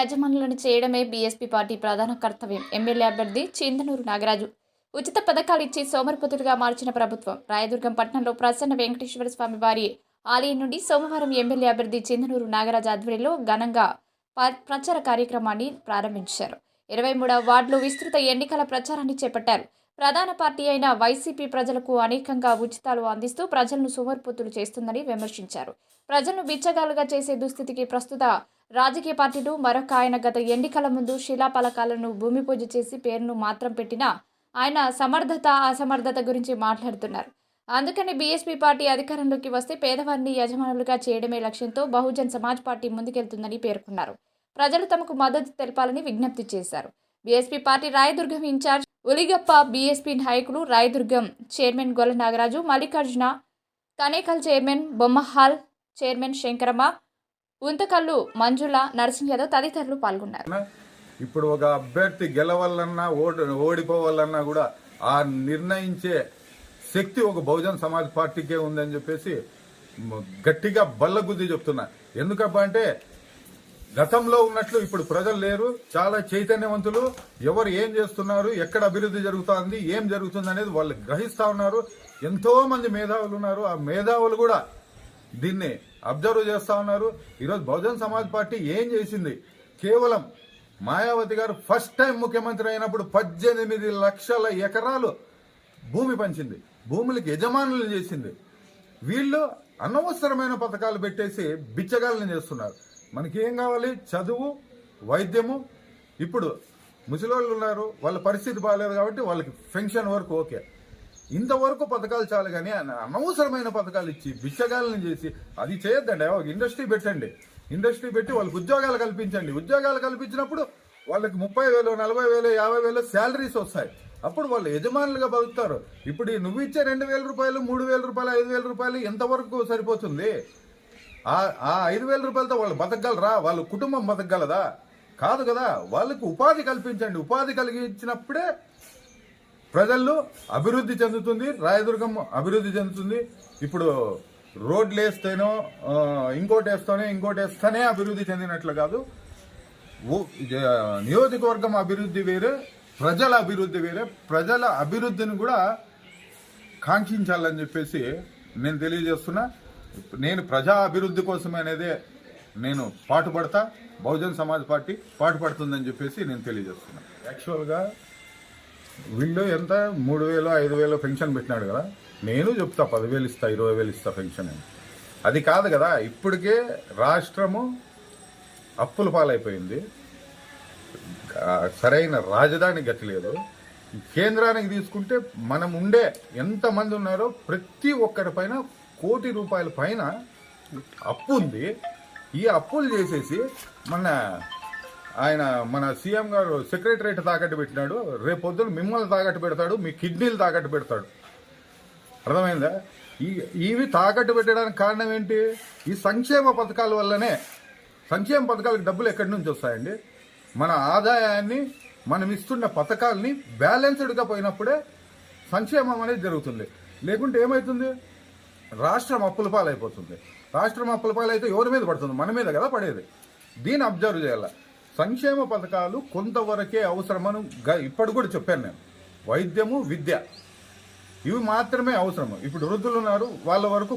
యజమానులను చేయడమే BSP party ప్రధాన కర్తవ్యం. ఎమ్మెల్యే అభ్యర్థి చిందనూరు నాగరాజు. ఉచిత పథకాలు ఇచ్చి సోమరపుతులుగా మార్చిన ప్రభుత్వం. రాయదుర్గం పట్టణంలో ప్రసన్న వెంకటేశ్వర స్వామి వారి ఆలయం నుండి సోమవారం ఎమ్మెల్యే అభ్యర్థి చిందనూరు నాగరాజు ఆధ్వర్యంలో ఘనంగా ప- ప్రచార కార్యక్రమాన్ని ప్రారంభించారు. ఇరవై మూడవ వార్డులో విస్తృత ఎన్నికల ప్రచారాన్ని చేపట్టారు. ప్రధాన పార్టీ అయిన వైసీపీ ప్రజలకు అనేకంగా ఉచితాలు అందిస్తూ ప్రజలను సోమరిపోతులు చేస్తుందని విమర్శించారు. ప్రజలను బిచ్చగాలుగా చేసే దుస్థితికి ప్రస్తుత రాజకీయ పార్టీలు మరొక ఆయన గత ఎన్నికల ముందు శిలాఫలకాలను భూమి పూజ చేసి పేరును మాత్రం పెట్టినా ఆయన సమర్థత అసమర్థత గురించి మాట్లాడుతున్నారు. అందుకని బీఎస్పీ పార్టీ అధికారంలోకి వస్తే పేదవారిని యజమానులుగా చేయడమే లక్ష్యంతో బహుజన్ సమాజ్ పార్టీ ముందుకెళ్తుందని పేర్కొన్నారు. ప్రజలు తమకు మద్దతు తెలపాలని విజ్ఞప్తి చేశారు. BSP party Rayadurgam incharge Uligappa BSP నాయకులు Rayadurgam chairman Golla Nagaraju Mallikarjuna Kanekal chairman Bommanahal chairman Shankaramma Unthakallu Manjula Narasimha Yadav తదితరులు పాల్గొన్నారు. ఇప్పుడు ఒక అభ్యర్థి గెలవాలన్నా ఓడి ఓడిపోవాలన్నా కూడా ఆ నిర్ణయించే శక్తి ఒక బహుజన్ సమాజ్ పార్టీకే ఉందని చెప్పేసి గట్టిగా బల్లగుద్ది చెప్తున్నా. ఎందుకబ్బా అంటే గతంలో ఉన్నట్లు ఇప్పుడు ప్రజలు లేరు చాలా చైతన్యవంతులు ఎవరు ఏం చేస్తున్నారు ఎక్కడ అభివృద్ధి జరుగుతోంది ఏం జరుగుతుంది అనేది వాళ్ళు గ్రహిస్తా ఉన్నారు ఎంతో మంది మేధావులు ఉన్నారు ఆ మేధావులు కూడా దీన్ని అబ్జర్వ్ చేస్తా ఉన్నారు. ఈరోజు బహుజన్ సమాజ్ పార్టీ ఏం చేసింది? కేవలం మాయావతి గారు ఫస్ట్ టైం ముఖ్యమంత్రి అయినప్పుడు పద్దెనిమిది లక్షల ఎకరాలు భూమి పంచింది. భూములకు యజమానులు చేసింది. వీళ్ళు అనవసరమైన పథకాలు పెట్టేసి బిచ్చగాళ్ళని చేస్తున్నారు. మనకేం కావాలి? చదువు వైద్యము. ఇప్పుడు ముసలోళ్ళు ఉన్నారు. వాళ్ళ పరిస్థితి బాగాలేదు కాబట్టి వాళ్ళకి పెన్షన్ వరకు ఓకే. ఇంతవరకు పథకాలు చాలు కానీ అనవసరమైన పథకాలు ఇచ్చి బిచ్చగాలను చేసి అది చేయొద్దండి. ఒక ఇండస్ట్రీ పెట్టండి. ఇండస్ట్రీ పెట్టి వాళ్ళకి ఉద్యోగాలు కల్పించండి. ఉద్యోగాలు కల్పించినప్పుడు వాళ్ళకి ముప్పై వేలు నలభై వేలు యాభై వేలు శాలరీస్ వస్తాయి. అప్పుడు వాళ్ళు యజమానులుగా బతుకుతారు. ఇప్పుడు నువ్వు ఇచ్చే రెండు వేల రూపాయలు మూడు వేల రూపాయలు ఐదు వేల రూపాయలు ఎంతవరకు సరిపోతుంది? ఆ ఆ ఐదు వేల రూపాయలతో వాళ్ళు బతకగలరా? వాళ్ళ కుటుంబం బతకగలదా? కాదు కదా. వాళ్ళకి ఉపాధి కల్పించండి. ఉపాధి కలిగించినప్పుడే ప్రజల్లో అభివృద్ధి చెందుతుంది రాయదుర్గం అభివృద్ధి చెందుతుంది. ఇప్పుడు రోడ్లు వేస్తేనో ఇంకోటి వేస్తేనే ఇంకోటి వేస్తేనే అభివృద్ధి చెందినట్లు కాదు. నియోజకవర్గం అభివృద్ధి వేరే ప్రజల అభివృద్ధి వేరే. ప్రజల అభివృద్ధిని కూడా కాంక్షించాలని చెప్పేసి నేను తెలియజేస్తున్నా. నేను ప్రజా అభివృద్ధి కోసం అనేదే నేను పాటుపడతా. బహుజన్ సమాజ్ పార్టీ పాటుపడుతుందని చెప్పేసి నేను తెలియజేస్తున్నా. యాక్చువల్గా వీళ్ళు ఎంత? మూడు వేలు ఐదు వేలు పెన్షన్ పెట్టినాడు కదా. నేను చెప్తా పదివేలు ఇస్తా ఇరవై వేలు ఇస్తా పెన్షన్ అని. అది కాదు కదా ఇప్పటికే రాష్ట్రము అప్పుల పాలైపోయింది. సరైన రాజధాని గతి లేదు. కేంద్రానికి తీసుకుంటే మనం ఉండే ఎంతమంది ఉన్నారో ప్రతి ఒక్కరి పైన కోటి రూపాయల పైన అప్పు ఉంది. ఈ అప్పులు చేసేసి మన ఆయన మన సీఎం గారు సెక్రటరేట్ తాకట్టు పెట్టినాడు. రేపు పొద్దున మిమ్మల్ని తాకట్టు పెడతాడు మీ కిడ్నీలు తాకట్టు పెడతాడు. అర్థమైందా? ఈ ఇవి తాకట్టు పెట్టడానికి కారణం ఏంటి? ఈ సంక్షేమ పథకాల వల్లనే సంక్షేమ పథకాలకు డబ్బులు ఎక్కడి నుంచి వస్తాయండి? మన ఆదాయాన్ని మనం ఇస్తున్న పథకాల్ని బ్యాలెన్స్డ్గా పోయినప్పుడే సంక్షేమం అనేది జరుగుతుంది. లేకుంటే ఏమవుతుంది రాష్ట్రం అప్పుల పాలైపోతుంది. రాష్ట్రం అప్పుల పాలైతే ఎవరి మీద పడుతుంది? మన మీద కదా పడేది. దీన్ని అబ్జర్వ్ చేయాలి? సంక్షేమ పథకాలు కొంతవరకే అవసరమని గ- కూడా చెప్పాను నేను. వైద్యము విద్య. ఇవి మాత్రమే అవసరము. ఇప్పుడు వృద్ధులు ఉన్నారు వాళ్ళ వరకు